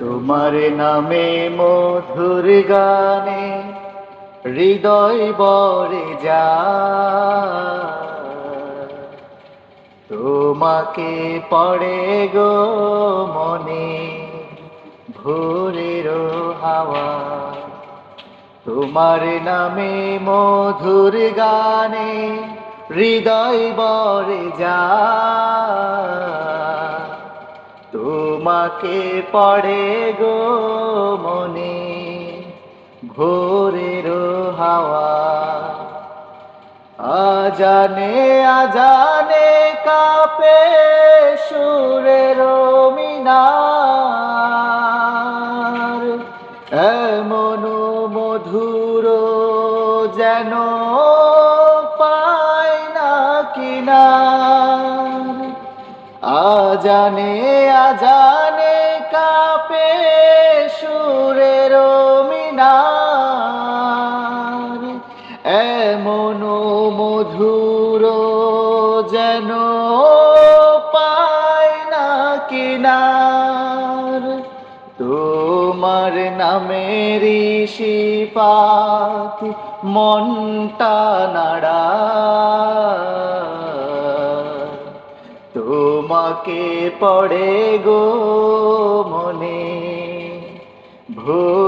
তোমার নামে মধুর গানে হৃদয় বরে যা তোমাকে পড়ে গো মনে ভোরের হাওয়া। তোমার নামে মধুর গানে হৃদয় বরে যা তোমাকে পড়ে গো মনে, ভোরের হাওয়া। আজানে আজানে কাপে সুরের মিনার। এমন মধুর যেন পায় না কিনার আজানে আজানে কাপে সুরের মিনার। এমন মধুর যেন পায় না কিনার। তোমার নামের শিপাত মনটা নাড়া তোমাকে পড়ে গো মনে। হাওয়া